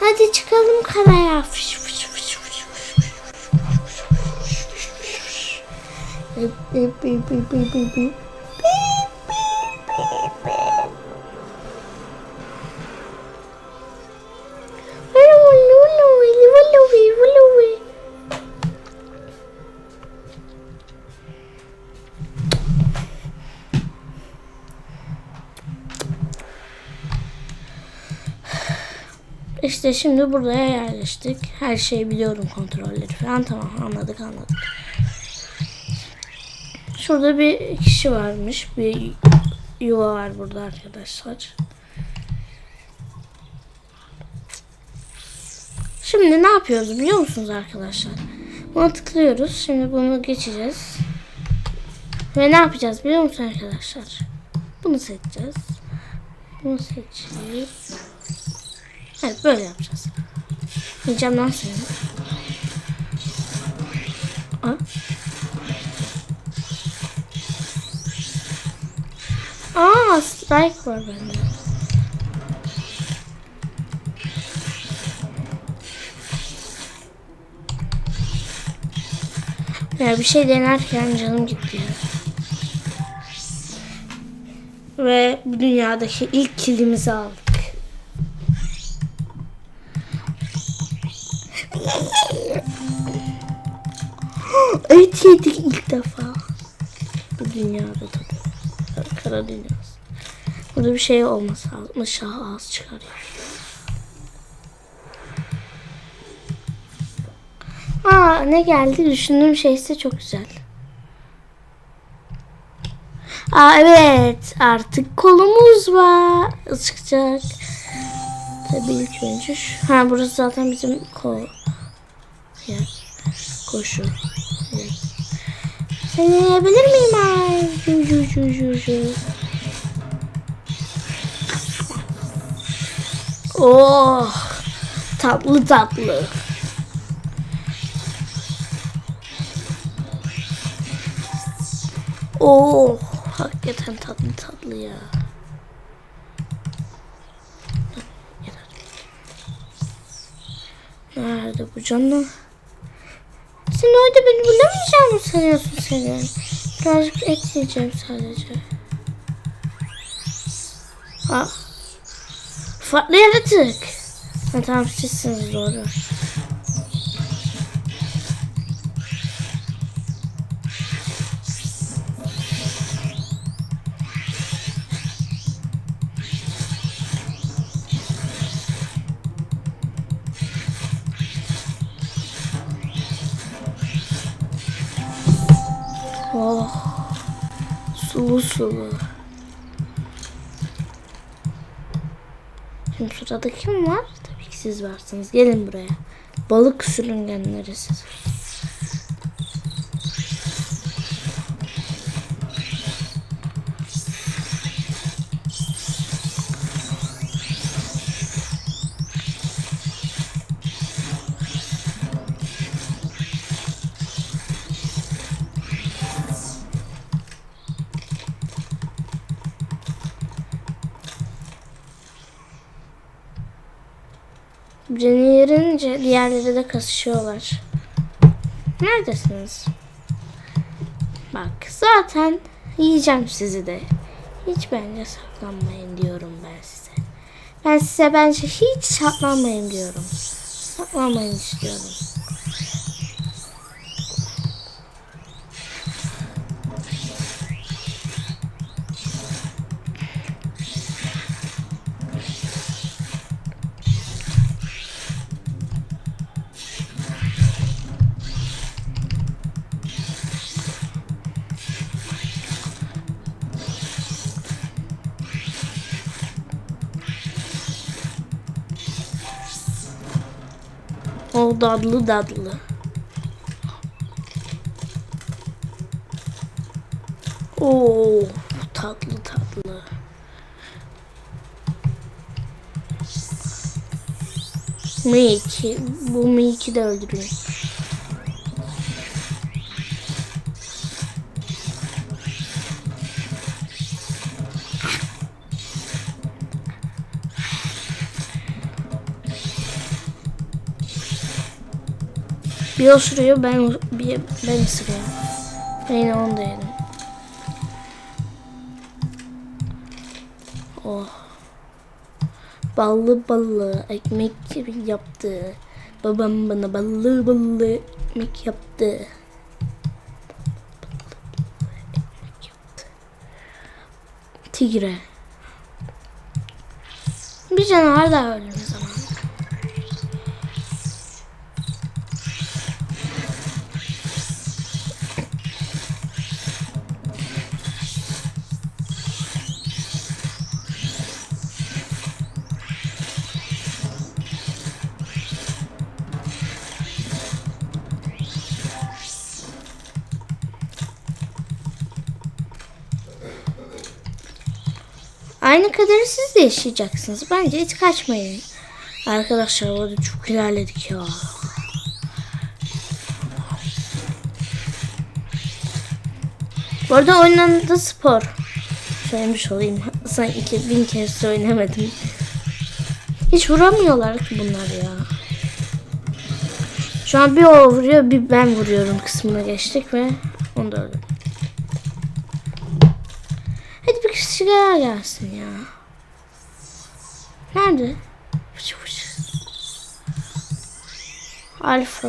Hadi çıkalım karaya. Fış fış fış fış fış. Bip, bip, bip. İşte şimdi buraya yerleştik. Her şeyi biliyorum kontrolleri falan. Tamam anladık anladık. Şurada bir kişi varmış. Bir yuva var burada arkadaşlar. Şimdi ne yapıyoruz biliyor musunuz arkadaşlar? Buna tıklıyoruz. Şimdi bunu geçeceğiz. Ve ne yapacağız biliyor musunuz arkadaşlar? Bunu seçeceğiz. Bunu seçeceğiz. Evet böyle yapacağız. Lan seni. Aa. Strike var bende. Ya bir şey denerken canım gitti. Ve bu dünyadaki ilk kilimizi aldık. Et yedik ilk defa. Bu dünyada tabii. Kara dünyası. Burada bir şey olması lazım. Şah ağız çıkarıyor. Aa ne geldi? Düşündüğüm şey ise çok güzel. Aa evet artık kolumuz var. Çıkacak. Tabii ilk önce şu. Ha burası zaten bizim kol. Yer. Koşu. Evet. Seni yiyebilir miyim ay? Ju ju ju ju. Oh tatlı tatlı. Oh hakikaten tatlı tatlı ya. Nerede bu canım? Sen orada beni bulamayacağını mı sanıyorsun seni? Birazcık et yiyeceğim sadece. Ha. Farklı yaratık. Ha, tamam sizsiniz doğru. Oh. Sulu sulu. Şimdi sırada kim var? Tabii ki siz varsınız. Gelin buraya. Balık sürüngenleri siz. Birini yerince diğerleri de kasışıyorlar. Neredesiniz? Bak zaten yiyeceğim sizi de. Hiç bence saklanmayın diyorum ben size. Ben size bence hiç saklanmayın diyorum. Saklanmayın istiyorum. Dadlı dadlı. Oo tatlı tatlı. Miki. Bu Miki de öldürüyor. Bir o sürüyor ben bir ben ısırıyorum. Ben yine onu da yedim. Oh. Ballı ballı ekmek yaptı. Babam bana ballı ballı ekmek yaptı. Tigre. Bir canavar daha öldüm Aynı kaderi siz de yaşayacaksınız. Bence hiç kaçmayın. Arkadaşlar orada çok ilerledik ya. Bu arada oyunun adı spor. Söylemiş olayım. Sanki bin kere söylemedim. Hiç vuramıyorlar ki bunlar ya. Şu an bir o vuruyor bir ben vuruyorum kısmına geçtik ve onu da öldüm. Hadi daha gelsin ya. Nerede? Alfa.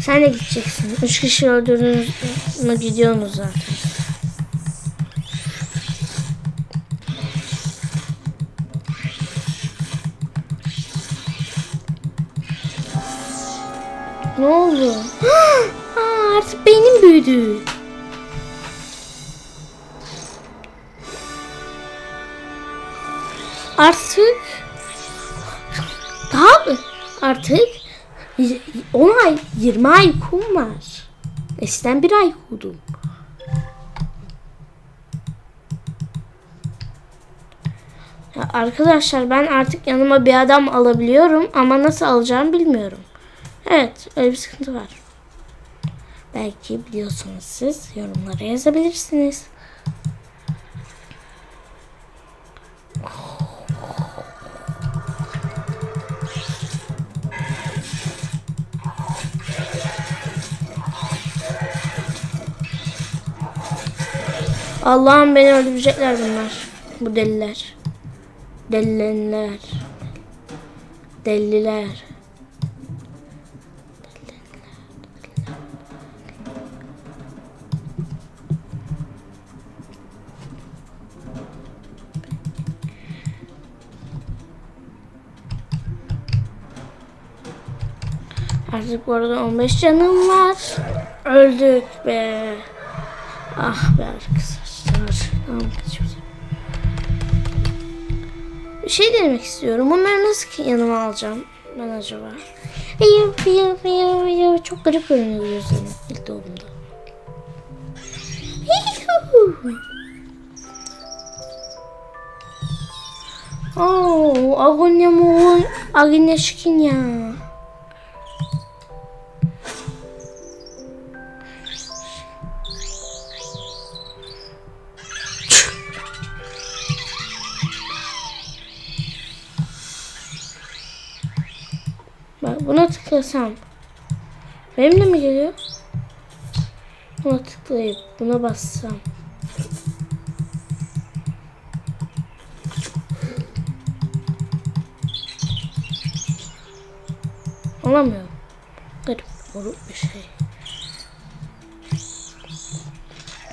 Sen de gideceksin. Üç kişi öldürdünüz mü gidiyorsunuz zaten. Ne oldu? Aa, artık beynim büyüdü. Artık daha artık 10 ay 20 ay kum var. Eskiden bir ay kudum. Arkadaşlar ben artık yanıma bir adam alabiliyorum ama nasıl alacağımı bilmiyorum. Evet öyle bir sıkıntı var. Belki biliyorsanız siz yorumlara yazabilirsiniz. Allah'ım beni öldürecekler bunlar. Bu deliler. Deliler. Deliler. Artık bu arada 15 canım var. Öldük be. Ah be arkadaşlar. Bir şey denemek istiyorum. Bunları nasıl yanıma alacağım ben acaba? Viyo viyo viyo viyo. Çok garip görünüyor gözlerim ilk doğumda. Oh, agonya mo, agonya şikinya. Bak buna tıklasam. Benimle mi geliyor? Buna tıklayıp buna bassam. Olamıyor. Garip moruk bir şey.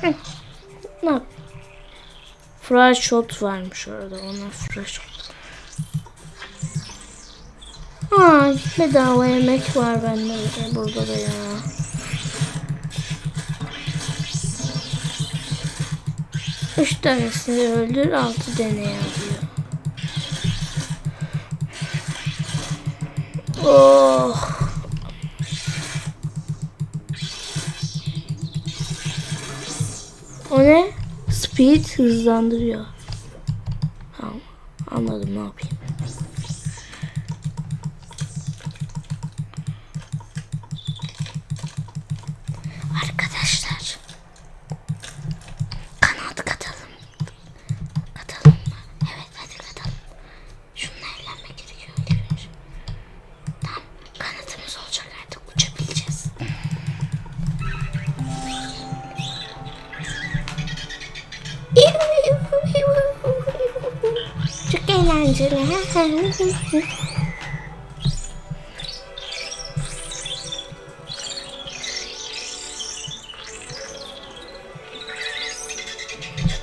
Hı. Ne yap? Fry shot varmış orada. Ona fry shot. Ay bedava yemek var bende de burada da ya. Üç tanesini öldür altı deney alıyor. Oh. O ne? Speed hızlandırıyor. Tamam. Anladım ne yapayım.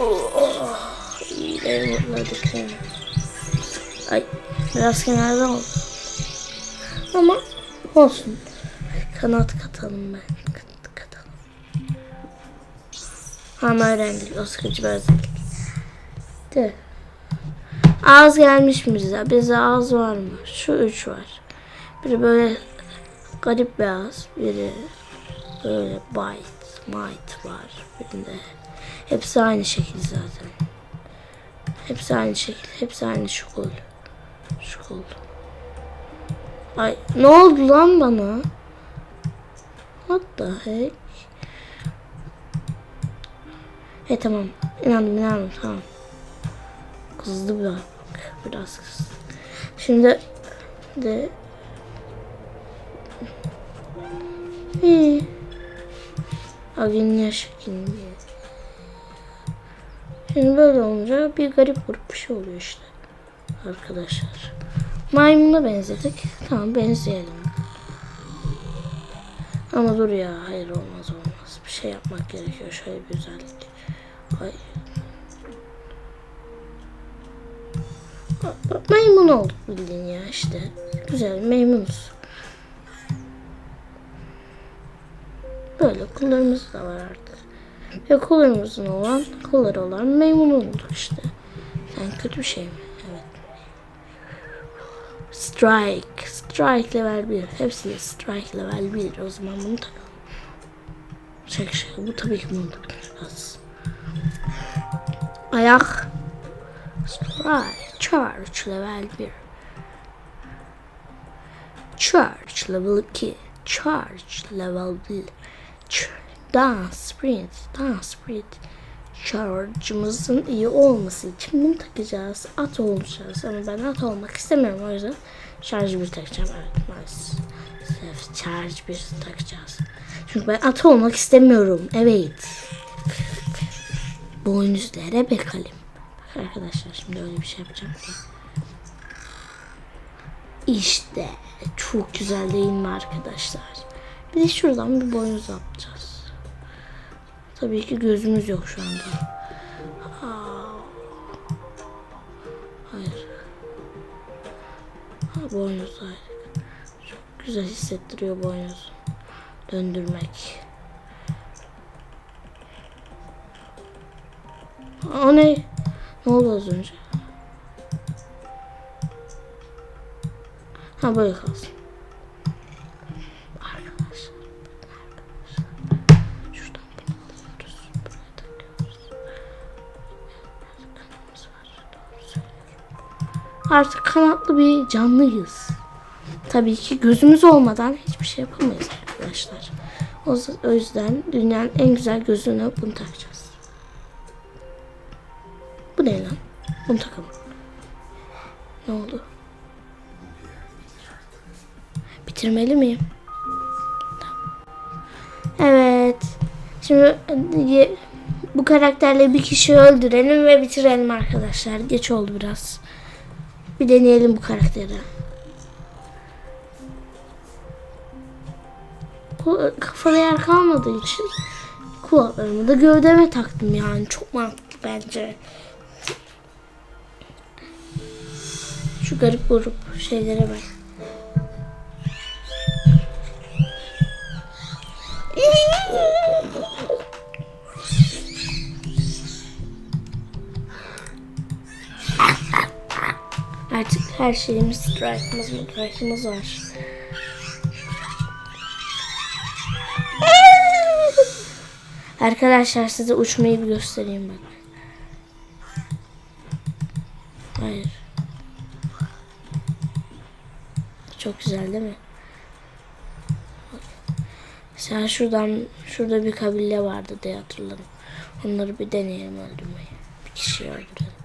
Oh, iyi de yumurtladık ya. Ay biraz kenarda oldu. Ama olsun. Kanat katalım ben. Kat- Katalım. Ama öğrendik o sıkıcı bir özellik. De. Ağız gelmiş mi bize? Bize ağız var mı? Şu üç var. Biri böyle garip bir ağız. Biri böyle bite, might var. Birinde. Hepsi aynı şekil zaten. Hepsi aynı şekil. Hepsi aynı şukul. Şukul. Ay ne oldu lan bana? What the heck? He tamam. İnandım inandım tamam. Kızdı biraz. Biraz. Şimdi de İyi. Agin diye. Şimdi böyle olunca bir garip grup bir şey oluyor işte. Arkadaşlar. Maymuna benzedik. Tamam benzeyelim. Ama dur ya hayır olmaz olmaz. Bir şey yapmak gerekiyor. Şöyle bir özellik. Maymun olduk bildiğin ya işte. Güzel maymunuz. Böyle kullarımız da var artık. Ve kullarımızın olan, kulları olan maymun olduk işte. Sen kötü bir şey mi? Evet. Strike. Strike level 1. Hepsi strike level 1. O zaman bunu takalım. Şaka şaka. Bu tabii ki bunu takacağız. Ayak. Strike. Charge level 1. Charge level 2. Charge level 1. Ch- Dance sprint. Dance sprint. Charge'ımızın iyi olması için bunu takacağız. At olacağız ama ben at olmak istemiyorum o yüzden charge bir takacağım. Evet maalesef charge bir takacağız. Çünkü ben at olmak istemiyorum. Evet. Boynuzlara bakalım. Arkadaşlar şimdi öyle bir şey yapacağım. ki. İşte çok güzel değil mi arkadaşlar? Bir de şuradan bir boynuz yapacağız. Tabii ki gözümüz yok şu anda. Hayır. Ha, boynuz hayır. Çok güzel hissettiriyor boynuz. Döndürmek. O ne? Ne oldu az önce? Ha böyle kalsın. Artık kanatlı bir canlıyız. Tabii ki gözümüz olmadan hiçbir şey yapamayız arkadaşlar. O, yüzden dünyanın en güzel gözüne bunu takacağız. Bunu takalım. Ne oldu? Bitirmeli miyim? Evet. Şimdi e, bu karakterle bir kişi öldürelim ve bitirelim arkadaşlar. Geç oldu biraz. Bir deneyelim bu karakteri. Kafada yer kalmadığı için kulaklarımı da gövdeme taktım yani. Çok mantıklı bence. Şu garip grup şeylere bak. Artık her şeyimiz strike'ımız strike'ımız var. Arkadaşlar size uçmayı bir göstereyim bak. Hayır. Güzel değil mi? Mesela şuradan şurada bir kabile vardı diye hatırladım. Onları bir deneyelim öldürmeyi. Bir kişi öldürelim.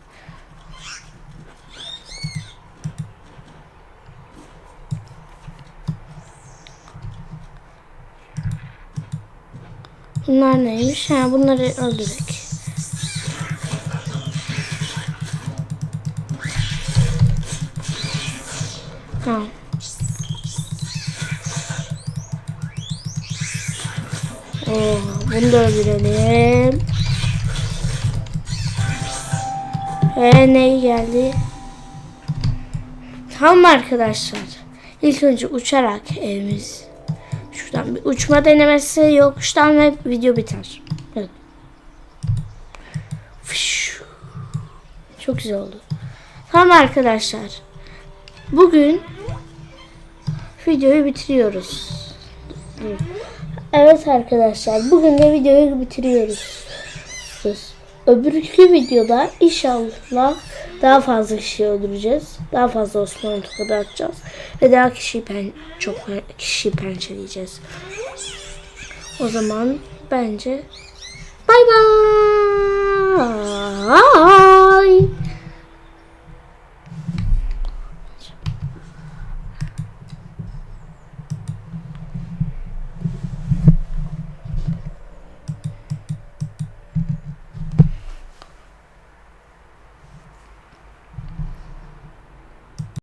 Bunlar neymiş? Ha bunları öldürek. Da öldürelim. Ee, ne geldi? Tamam arkadaşlar. İlk önce uçarak evimiz. Şuradan bir uçma denemesi yokuştan ve video biter. Evet. Çok güzel oldu. Tamam arkadaşlar. Bugün videoyu bitiriyoruz. Evet arkadaşlar. Bugün de videoyu bitiriyoruz. Öbürkü videoda inşallah daha fazla kişi öldüreceğiz. Daha fazla Osmanlı tokadı atacağız. Ve daha kişiyi pen çok kişiyi pençeleyeceğiz. O zaman bence bay bay.